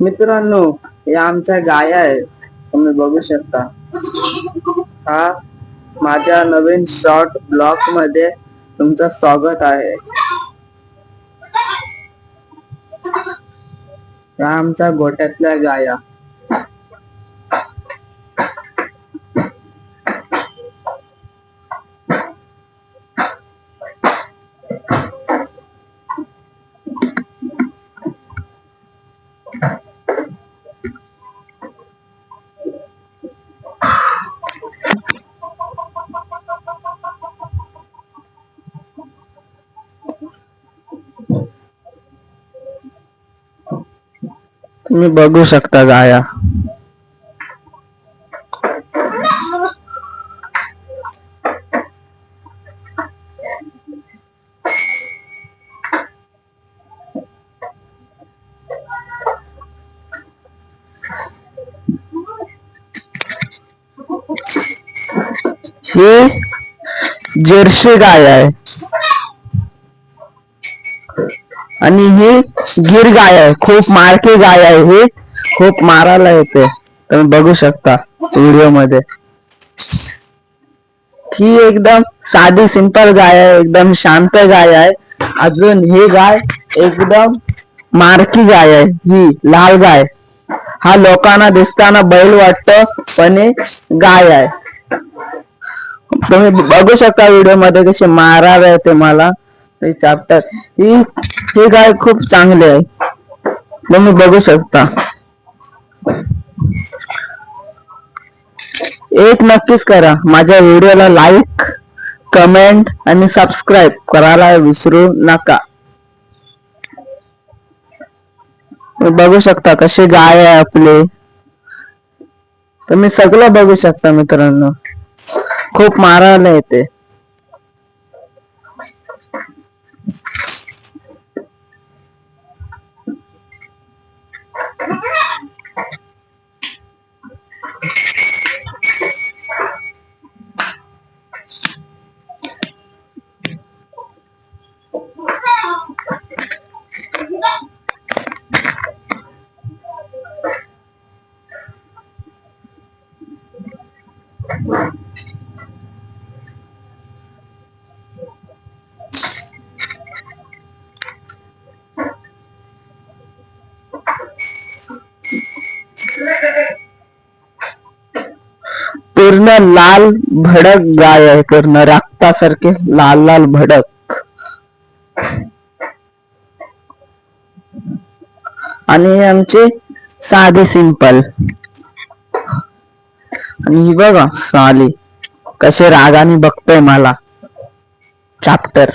मित्रांनो या आमच्या गाया आहेत. तुम्ही बघू शकता. हा माझ्या नवीन शॉर्ट ब्लॉगमध्ये तुमचं स्वागत आहे. या आमच्या गोट्यातल्या गाया. तुम्ही बघू शकता गाया. ही जर्सी गाय आहे. आणि ही गिर गाय आहे. खूप मारकी गाय आहे ही. खूप मारायला येते. तुम्ही बघू शकता व्हिडिओमध्ये ही एकदम साधी सिंपल गाय आहे. एकदम शांत गाय आहे. अजून ही गाय एकदम मारकी गाय आहे. ही लाल गाय. हा लोकांना दिसताना बैल वाटत पण हे गाय आहे. तुम्ही बघू शकता व्हिडिओमध्ये कशी मारायला येते मला. ते चापतात ही हे गाय खूप चांगली आहे. तुम्ही बघू शकता. एक नक्कीच करा. माझ्या व्हिडिओला लाईक कमेंट आणि सबस्क्राईब करायला विसरू नका. बघू शकता कशी गाय आहे आपले. तुम्ही सगळं बघू शकता मित्रांनो. खूप मारायला येते पूर्ण लाल भडक गाय आहे पूर्ण रक्तासारखे लाल लाल भडक. आणि आमचे साधे सिंपल. आणि ही बघा साली कसे रागाने बघतोय मला. चॅप्टर